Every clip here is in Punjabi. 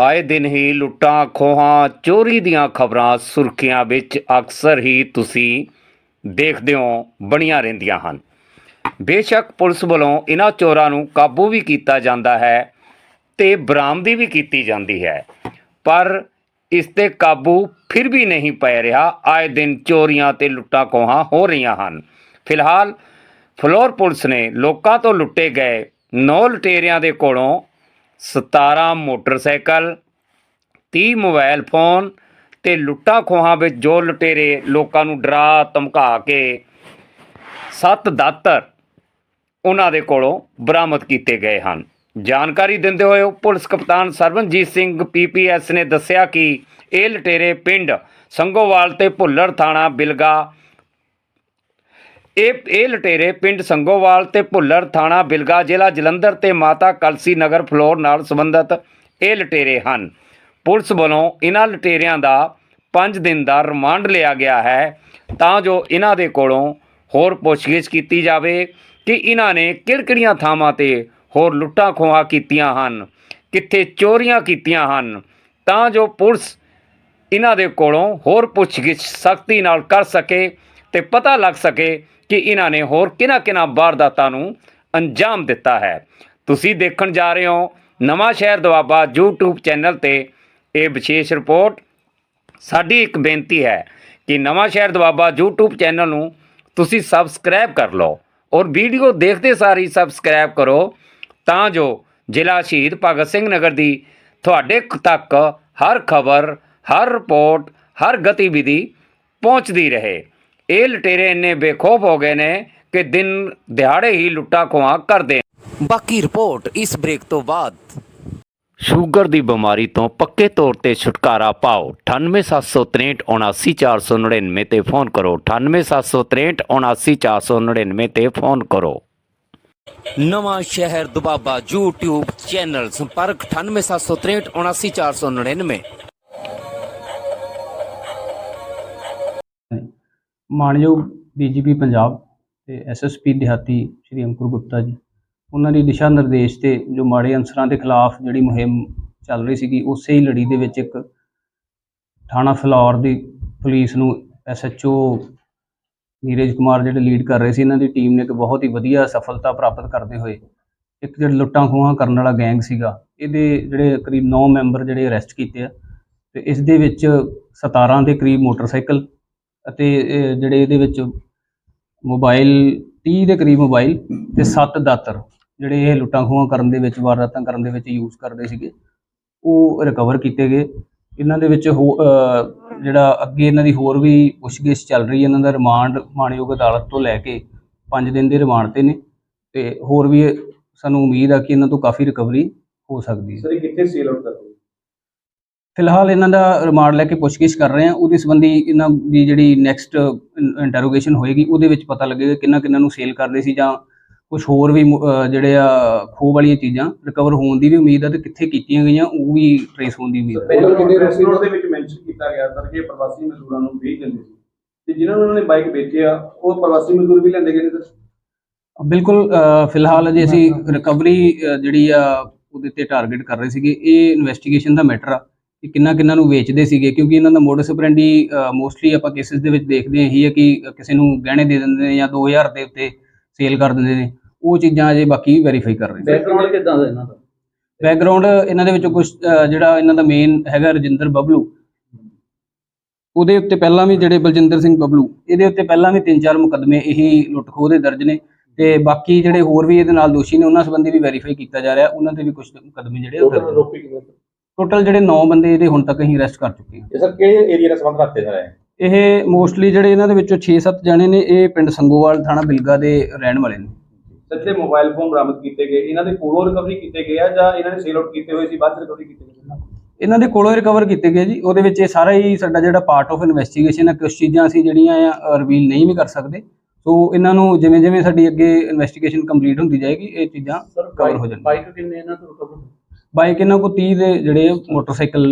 ਆਏ ਦਿਨ ਹੀ ਲੁੱਟਾਂ ਖੋਹਾਂ, ਚੋਰੀ ਦੀਆਂ ਖਬਰਾਂ ਸੁਰਖੀਆਂ ਵਿੱਚ ਅਕਸਰ ਹੀ ਤੁਸੀਂ ਦੇਖਦੇ ਹੋ, ਬਣੀਆਂ ਰਹਿੰਦੀਆਂ ਹਨ। ਬੇਸ਼ੱਕ ਪੁਲਿਸ ਵੱਲੋਂ ਇਹਨਾਂ ਚੋਰਾਂ ਨੂੰ ਕਾਬੂ ਵੀ ਕੀਤਾ ਜਾਂਦਾ ਹੈ ਤੇ ਬਰਾਮਦੀ ਵੀ ਕੀਤੀ ਜਾਂਦੀ ਹੈ। ਪਰ ਇਸ ਤੇ ਕਾਬੂ ਫਿਰ ਵੀ ਨਹੀਂ ਪੈ ਰਿਹਾ। ਆਏ ਦਿਨ ਚੋਰੀਆਂ ਤੇ ਲੁੱਟਾਂ ਖੋਹਾਂ ਹੋ ਰਹੀਆਂ ਹਨ। ਫਿਲਹਾਲ ਫਲੋਰ ਪੁਲਿਸ ਨੇ ਲੋਕਾਂ ਤੋਂ ਲੁੱਟੇ ਗਏ ਨੌ ਲੁਟੇਰਿਆਂ ਦੇ ਕੋਲੋਂ 17 ਮੋਟਰਸਾਈਕਲ 30 ਮੋਬਾਈਲ ਫੋਨ ਤੇ ਲੁੱਟਾਂ ਖੋਹਾਂ ਵਿੱਚ ਜੋ ਲੁਟੇਰੇ ਲੋਕਾਂ ਨੂੰ ਡਰਾ, ਧਮਕਾ ਕੇ ਸੱਤ ਦਾਤਰ ਉਹਨਾਂ ਦੇ ਕੋਲੋਂ ਬਰਾਮਦ ਕੀਤੇ ਗਏ ਹਨ। ਜਾਣਕਾਰੀ ਦਿੰਦੇ ਹੋਏ ਪੁਲਿਸ ਕਪਤਾਨ ਸਰਵਨਜੀਤ ਸਿੰਘ ਪੀਪੀਐਸ ਨੇ ਦੱਸਿਆ ਕਿ ਇਹ ਲਟੇਰੇ ਪਿੰਡ ਸੰਗੋਵਾਲ ਤੇ ਭੁੱਲਰ ਥਾਣਾ ਬਿਲਗਾ ਇਹ ਇਹ ਲਟੇਰੇ ਪਿੰਡ ਸੰਗੋਵਾਲ ਤੇ ਭੁੱਲਰ ਥਾਣਾ ਬਿਲਗਾ ਜ਼ਿਲ੍ਹਾ ਜਲੰਧਰ ਤੇ ਮਾਤਾ ਕਲਸੀ ਨਗਰ ਫਲੋਰ ਨਾਲ ਸੰਬੰਧਿਤ ਇਹ ਲਟੇਰੇ ਹਨ। ਪੁਲਿਸ ਵੱਲੋਂ ਇਹਨਾਂ ਲਟੇਰਿਆਂ ਦਾ 5 ਦਿਨ ਦਾ ਰਿਮਾਂਡ ਲਿਆ ਗਿਆ ਹੈ। ਤਾਂ ਜੋ ਇਹਨਾਂ ਦੇ ਕੋਲੋਂ ਹੋਰ ਪੁੱਛਗਿੱਛ ਕੀਤੀ ਜਾਵੇ ਕਿ ਇਹਨਾਂ ਨੇ ਕਿਹੜੀਆਂ ਥਾਵਾਂ ਤੇ ਹੋਰ ਲੁੱਟਾਂ ਖੋਹਾਂ ਕੀਤੀਆਂ ਹਨ, ਕਿੱਥੇ ਚੋਰੀਆਂ ਕੀਤੀਆਂ ਹਨ। ਤਾਂ ਜੋ ਪੁਲਿਸ ਇਹਨਾਂ ਦੇ ਕੋਲੋਂ ਹੋਰ ਪੁੱਛਗਿੱਛ ਸਖਤੀ ਨਾਲ ਕਰ ਸਕੇ ਤੇ ਪਤਾ ਲੱਗ ਸਕੇ ਕਿ ਇਹਨਾਂ ਨੇ ਹੋਰ ਕਿਹਨਾਂ-ਕਿਹਨਾਂ ਵਾਰਦਾਤਾਂ ਨੂੰ ਅੰਜਾਮ ਦਿੱਤਾ ਹੈ। ਤੁਸੀਂ ਦੇਖਣ ਜਾ ਰਹੇ ਹੋ ਨਵਾਂ ਸ਼ਹਿਰ ਦਵਾਬਾ YouTube ਚੈਨਲ ਤੇ ਇਹ ਵਿਸ਼ੇਸ਼ ਰਿਪੋਰਟ। ਸਾਡੀ ਇੱਕ ਬੇਨਤੀ ਹੈ ਕਿ ਨਵਾਂ ਸ਼ਹਿਰ ਦਵਾਬਾ YouTube ਚੈਨਲ ਨੂੰ ਤੁਸੀਂ ਸਬਸਕ੍ਰਾਈਬ ਕਰ ਲਓ ਔਰ ਵੀਡੀਓ ਦੇਖਦੇ ਸਾਰੀ ਸਬਸਕ੍ਰਾਈਬ ਕਰੋ ਤਾਂ ਜੋ ਜ਼ਿਲ੍ਹਾ ਸ਼ਹੀਦ ਭਗਤ ਸਿੰਘ ਨਗਰ ਦੀ ਤੁਹਾਡੇ ਤੱਕ ਹਰ ਖਬਰ, ਹਰ ਰਿਪੋਰਟ, ਹਰ ਗਤੀਵਿਧੀ ਪਹੁੰਚਦੀ ਰਹੇ। ਇਹ ਲੁਟੇਰੇ ਇੰਨੇ ਬੇਖੌਫ ਹੋ ਗਏ ਨੇ ਕਿ ਦਿਨ ਦਿਹਾੜੇ ਹੀ ਲੁੱਟਾ ਖੋਹਾਂ ਕਰਦੇ ਬਾਕੀ ਰਿਪੋਰਟ ਇਸ ਬ੍ਰੇਕ ਤੋਂ ਬਾਅਦ। ਸ਼ੂਗਰ ਦੀ ਬਿਮਾਰੀ ਤੋਂ ਪੱਕੇ ਤੌਰ ਤੇ ਛੁਟਕਾਰਾ ਪਾਓ। 9876379499 ਤੇ ਫੋਨ ਕਰੋ। 9876379499 ਤੇ ਫੋਨ ਕਰੋ। ਨਵਾਂ ਸ਼ਹਿਰ ਦੁਬਾਬਾ YouTube ਚੈਨਲ ਸੰਪਰਕ 9876379499 ਮਾਨਯੋਗ ਡੀਜੀਪੀ ਪੰਜਾਬ ਤੇ ਐਸਐਸਪੀ ਦਿਹਾਤੀ ਸ਼੍ਰੀ ਅੰਕੁਰ ਗੁਪਤਾ ਜੀ, ਉਹਨਾਂ ਦੀ ਦਿਸ਼ਾ ਨਿਰਦੇਸ਼ ਤੇ ਜੋ ਮਾੜੇ ਅਨਸਰਾਂ ਦੇ ਖਿਲਾਫ ਜਿਹੜੀ ਮੁਹਿੰਮ ਚੱਲ ਰਹੀ ਸੀਗੀ ਉਸੇ ਹੀ ਲੜੀ ਦੇ ਵਿੱਚ ਇੱਕ ਥਾਣਾ ਫਲੌਰ ਦੀ ਪੁਲਿਸ ਨੂੰ ਐਸਐਚਓ ਨੀਰਜ ਕੁਮਾਰ ਜਿਹੜੇ ਲੀਡ ਕਰ ਰਹੇ ਸੀ, ਇਹਨਾਂ ਦੀ ਟੀਮ ਨੇ ਇੱਕ ਬਹੁਤ ਹੀ ਵਧੀਆ ਸਫਲਤਾ ਪ੍ਰਾਪਤ ਕਰਦੇ ਹੋਏ ਇੱਕ ਜਿਹੜਾ ਲੁੱਟਾਂ ਖੋਹਾਂ ਕਰਨ ਵਾਲਾ ਗੈਂਗ ਸੀਗਾ, ਇਹਦੇ ਜਿਹੜੇ ਕਰੀਬ 9 ਮੈਂਬਰ ਜਿਹੜੇ ਅਰੈਸਟ ਕੀਤੇ ਆ ਤੇ ਇਸ ਦੇ ਵਿੱਚ 17 ਦੇ ਕਰੀਬ ਮੋਟਰਸਾਈਕਲ ਅਤੇ ਇਹ ਜਿਹੜੇ ਇਹਦੇ ਵਿੱਚ ਮੋਬਾਈਲ 30 ਦੇ ਕਰੀਬ ਮੋਬਾਈਲ ਤੇ 7 ਦਾਤਰ, ਜਿਹੜੇ ਇਹ ਲੁੱਟਾਂ ਖੋਹਾਂ ਕਰਨ ਦੇ ਵਿੱਚ, ਵਾਰਦਾਤਾਂ ਕਰਨ ਦੇ ਵਿੱਚ ਯੂਜ਼ ਕਰਦੇ ਸੀਗੇ, ਉਹ ਰਿਕਵਰ ਕੀਤੇ ਗਏ। ਇਹਨਾਂ ਦੇ ਵਿੱਚ ਹੋ- ਜਿਹੜਾ ਅੱਗੇ ਇਹਨਾਂ ਦੀ ਹੋਰ ਵੀ ਪੁੱਛਗਿੱਛ ਚੱਲ ਰਹੀ ਹੈ, ਇਹਨਾਂ ਦਾ ਰਿਮਾਂਡ ਮਾਣਯੋਗ ਅਦਾਲਤ ਤੋਂ ਲੈ ਕੇ 5 ਦਿਨ ਦੇ ਰਿਮਾਂਡ ਤੇ ਨੇ, ਤੇ ਹੋਰ ਵੀ ਸਾਨੂੰ ਉਮੀਦ ਆ ਕਿ ਇਹਨਾਂ ਤੋਂ ਕਾਫੀ ਰਿਕਵਰੀ ਹੋ ਸਕਦੀ ਹੈ। ਸਰ ਇਹ ਕਿੱਥੇ ਸੇਲ ਆਊਟ ਕਰਦੇ ਫਿਲਹਾਲ ਇਹਨਾਂ ਦਾ ਰਿਮਾਂਡ ਲੈ ਕੇ ਪੁੱਛਗਿੱਛ ਕਰ ਰਹੇ ਹਾਂ। ਉਹਦੇ ਸੰਬੰਧੀ ਇਹਨਾਂ ਦੀ ਜਿਹੜੀ ਨੈਕਸਟ ਇੰਟਰੋਗੇਸ਼ਨ ਹੋਏਗੀ ਉਹਦੇ ਵਿੱਚ ਪਤਾ ਲੱਗੇਗਾ ਕਿੰਨਾ ਕਿੰਨਾ ਨੂੰ ਸੇਲ ਕਰਦੇ ਸੀ ਜਾਂ ਕੁਝ ਹੋਰ ਵੀ ਜਿਹੜੇ ਆ ਖੋਹ ਵਾਲੀਆਂ ਚੀਜ਼ਾਂ ਰਿਕਵਰ ਹੋਣ ਦੀ ਵੀ ਉਮੀਦ ਹੈ ਤੇ ਕਿੱਥੇ ਕੀਤੀਆਂ ਗਈਆਂ ਉਹ ਵੀ ਟ੍ਰੇਸ ਹੋਣ ਦੀ ਉਮੀਦ ਹੈ ਪਹਿਲਾਂ ਕਿੰਨੇ ਰੈਸਟੋਰੈਂਟ ਦੇ ਵਿੱਚ ਮੈਂਸ਼ਨ ਕੀਤਾ ਗਿਆ ਸਰ ਕਿ ਪ੍ਰਵਾਸੀ ਮਜ਼ਦੂਰਾਂ ਨੂੰ ਵੇਚ ਦਿੰਦੇ ਸੀ। ਤੇ ਜਿਨ੍ਹਾਂ ਨੂੰ ਉਹਨਾਂ ਨੇ ਬਾਈਕ ਵੇਚੇ ਆ ਉਹ ਪ੍ਰਵਾਸੀ ਮਜ਼ਦੂਰ ਵੀ ਲੈਂਦੇ ਗਏ ਨੇ ਸਰ? ਬਿਲਕੁਲ ਫਿਲਹਾਲ ਅਜੇ ਅਸੀਂ ਰਿਕਵਰੀ ਜਿਹੜੀ ਆ ਉਹਦੇ ਤੇ ਟਾਰਗੇਟ ਕਰ ਰਹੇ ਸੀਗੇ ਇਹ ਇਨਵੈਸਟੀਗੇਸ਼ਨ ਦਾ ਮੈਟਰ ਆ। ਕਿ ਕਿੰਨਾ ਕਿੰਨਾ ਨੂੰ ਵੇਚਦੇ ਸੀਗੇ ਕਿਉਂਕਿ ਇਹਨਾਂ ਦਾ ਮੋਡਸ ਆਪਰੈਂਡੀ ਮੋਸਟਲੀ ਆਪਾਂ ਕੇਸਿਸ ਦੇ ਵਿੱਚ ਦੇਖਦੇ ਇਹੀ ਹੈ ਕਿ ਕਿਸੇ ਨੂੰ ਗਹਿਣੇ ਦੇ ਦਿੰਦੇ ਨੇ ਜਾਂ 2000 ਦੇ ਉੱਤੇ ਸੇਲ ਕਰ ਦਿੰਦੇ ਨੇ। ਉਹ ਚੀਜ਼ਾਂ ਅਜੇ ਬਾਕੀ ਵੈਰੀਫਾਈ ਕਰ ਰਹੇ ਨੇ। ਬੈਕਗ੍ਰਾਉਂਡ ਕਿਦਾਂ ਦਾ ਇਹਨਾਂ ਦਾ? ਬੈਕਗ੍ਰਾਉਂਡ ਇਹਨਾਂ ਦੇ ਵਿੱਚੋਂ ਕੁਝ ਜਿਹੜਾ ਇਹਨਾਂ ਦਾ ਮੇਨ ਹੈਗਾ ਰਜਿੰਦਰ ਬਬਲੂ। ਉਹਦੇ ਉੱਤੇ ਪਹਿਲਾਂ ਵੀ ਜਿਹੜੇ ਬਲਜਿੰਦਰ ਸਿੰਘ ਬਬਲੂ ਇਹਦੇ ਉੱਤੇ ਪਹਿਲਾਂ ਵੀ ਤਿੰਨ ਚਾਰ ਮੁਕੱਦਮੇ ਇਹੀ ਲੁੱਟਖੋਹ ਦੇ ਦਰਜ ਨੇ। ਤੇ ਬਾਕੀ ਜਿਹੜੇ ਹੋਰ ਵੀ ਇਹਦੇ ਨਾਲ ਦੋਸ਼ੀ ਨੇ ਉਹਨਾਂ ਸੰਬੰਧੀ ਵੀ ਵੈਰੀਫਾਈ ਕੀਤਾ ਜਾ ਰਿਹਾ ਉਹਨਾਂ ਤੇ ਵੀ ਕੁਝ ਮੁਕੱਦਮੇ ਜਿਹੜੇ ਦਰਜ ਸਰ ਟੋਟਲ ਜਿਹੜੇ 9 ਬੰਦੇ ਇਹਦੇ ਹੁਣ ਤੱਕ ਅਸੀਂ ਅਰੈਸਟ ਕਰ ਚੁੱਕੇ ਹਾਂ। ਇਹ ਸਰ ਕਿਹੜੇ ਏਰੀਆ ਨਾਲ ਸੰਬੰਧ ਰੱਖਦੇ ਸਰ ਇਹ ਇਹ ਮੋਸਟਲੀ ਜਿਹੜੇ ਇਹਨਾਂ ਦੇ ਵਿੱਚੋਂ 6-7 ਜਣੇ ਨੇ ਇਹ ਪਿੰਡ ਸੰਗੋਵਾਲ ਥਾਣਾ ਬਿਲਗਾ ਦੇ ਰਹਿਣ ਵਾਲੇ ਨੇ। ਸਰ ਜਿਹੜੇ ਮੋਬਾਈਲ ਫੋਨ ਬਰਾਮਦ ਕੀਤੇ ਗਏ ਇਹਨਾਂ ਦੇ ਕੋਲੋਂ ਰਿਕਵਰੀ ਕੀਤੇ ਗਏ ਆ ਜਾਂ ਇਹਨਾਂ ਨੇ ਸੇਲ ਆਊਟ ਕੀਤੇ ਹੋਏ ਸੀ ਬਾਅਦ ਚ ਰਿਕਵਰੀ ਕੀਤੇ ਗਏ? ਇਹਨਾਂ ਦੇ ਕੋਲੋਂ ਰਿਕਵਰ ਕੀਤੇ ਗਏ ਜੀ। ਉਹਦੇ ਵਿੱਚ ਇਹ ਸਾਰਾ ਹੀ ਸਾਡਾ ਜਿਹੜਾ ਪਾਰਟ ਆਫ ਇਨਵੈਸਟੀਗੇਸ਼ਨ ਹੈ ਕੁਝ ਚੀਜ਼ਾਂ ਅਸੀਂ ਜਿਹੜੀਆਂ ਆ ਰਿਵੀਲ ਨਹੀਂ ਵੀ ਕਰ ਸਕਦੇ। ਸੋ ਇਹਨਾਂ ਨੂੰ ਜਿਵੇਂ ਜਿਵੇਂ ਸਾਡੀ ਅੱਗੇ ਇਨਵੈਸਟੀਗੇਸ਼ਨ ਕੰਪਲੀਟ ਹੁੰਦੀ ਜਾਏਗੀ ਇਹ ਚੀਜ਼ਾਂ ਕਵਰ ਹੋ ਜਾਣਗੀਆਂ। ਬਾਈਕ ਕਿੰਨੇ ਇਹਨਾਂ ਤੋਂ ਰਿਕਵਰ ਬਾਈਕ ਇਹਨਾਂ ਕੋਲ 30 ਦੇ ਜਿਹੜੇ motorcycle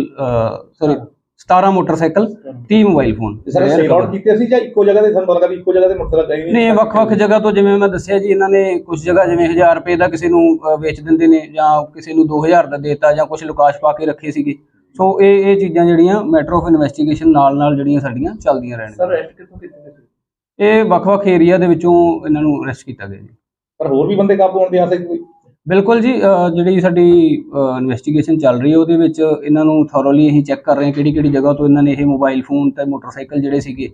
sorry 17 motorcycle 30 mobile phone. Sir ਜਿਹੜੇ ਸੇਲ ਆਊਟ recover- ਕੀਤੇ ਸੀ ਜਾਂ ਇੱਕੋ ਜਗ੍ਹਾ ਤੇ ਸਾਨੂੰ ਲੱਗਾ ਵੀ ਇੱਕੋ ਜਗ੍ਹਾ ਤੇ ਮੋਟਰਸਾਈਕਲ ਗਏ ਨਹੀਂ ਵੱਖ-ਵੱਖ ਜਗ੍ਹਾ ਤੋਂ ਜਿਵੇਂ ਮੈਂ ਦੱਸਿਆ ਜੀ ਇਹਨਾਂ ਨੇ ਕੁਝ ਜਗ੍ਹਾ ਜਿਵੇਂ 1000 ਰੁਪਏ ਦਾ ਕਿਸੇ ਨੂੰ ਵੇਚ ਦਿੰਦੇ ਨੇ ਜਾਂ ਕਿਸੇ ਨੂੰ 2000 ਦਾ ਦੇਤਾ ਜਾਂ ਕੁਝ ਲੁਕਾਸ਼ ਪਾ ਕੇ ਰੱਖੇ ਸੀਗੇ। ਸੋ ਇਹ ਇਹ ਚੀਜ਼ਾਂ ਜਿਹੜੀਆਂ ਮੈਟਰ ਆਫ ਇਨਵੈਸਟੀਗੇਸ਼ਨ ਨਾਲ ਨਾਲ ਜਿਹੜੀਆਂ ਸਾਡੀਆਂ ਚੱਲਦੀਆਂ ਰਹਿਣਗੀਆਂ। ਅਰੈਸਟ ਕਿੱਥੋਂ ਕੀਤੇ ਗਏ ਸੀ? ਇਹ ਵੱਖ-ਵੱਖ ਏਰੀਆ ਦੇ ਵਿੱਚੋਂ ਇਹਨਾਂ ਨੂੰ ਅਰੈਸਟ ਕੀਤਾ ਗਿਆ ਜੀ। ਪਰ ਹੋਰ ਵੀ ਬੰਦੇ ਕਾਬੂ ਹੋਣ ਦੇ ਆਸੇ ਕੋਈ ਬਿਲਕੁਲ ਜੀ ਜਿਹੜੀ ਸਾਡੀ ਇਨਵੈਸਟੀਗੇਸ਼ਨ ਚੱਲ ਰਹੀ ਹੈ ਉਹਦੇ ਵਿੱਚ ਇਹਨਾਂ ਨੂੰ ਥੋਰੋਲੀ ਅਸੀਂ ਚੈੱਕ ਕਰ ਰਹੇ ਹਾਂ ਕਿਹੜੀ ਕਿਹੜੀ ਜਗ੍ਹਾ ਤੋਂ ਇਹਨਾਂ ਨੇ ਇਹ ਮੋਬਾਈਲ ਫੋਨ ਤੇ ਮੋਟਰਸਾਈਕਲ ਜਿਹੜੇ ਸੀਗੇ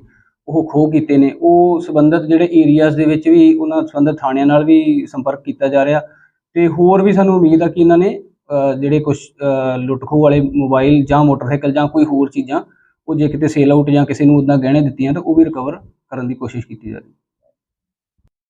ਉਹ ਖੋਹ ਕੀਤੇ ਨੇ। ਉਹ ਸੰਬੰਧਿਤ ਜਿਹੜੇ ਏਰੀਆਜ਼ ਦੇ ਵਿੱਚ ਵੀ ਉਹਨਾਂ ਸੰਬੰਧਿਤ ਥਾਣਿਆਂ ਨਾਲ ਵੀ ਸੰਪਰਕ ਕੀਤਾ ਜਾ ਰਿਹਾ ਤੇ ਹੋਰ ਵੀ ਸਾਨੂੰ ਉਮੀਦ ਆ ਕਿ ਇਹਨਾਂ ਨੇ ਜਿਹੜੇ ਕੁਝ ਲੁੱਟ ਖੋਹ ਵਾਲੇ ਮੋਬਾਈਲ ਜਾਂ ਮੋਟਰਸਾਈਕਲ ਜਾਂ ਕੋਈ ਹੋਰ ਚੀਜ਼ਾਂ, ਉਹ ਜੇ ਕਿਤੇ ਸੇਲ ਆਊਟ ਜਾਂ ਕਿਸੇ ਨੂੰ ਉਦਾਂ ਗਹਿਣੇ ਦਿੱਤੀਆਂ ਤਾਂ ਉਹ ਵੀ ਰਿਕਵਰ ਕਰਨ ਦੀ ਕੋਸ਼ਿਸ਼ ਕੀਤੀ ਜਾ ਰਹੀ ਹੈ।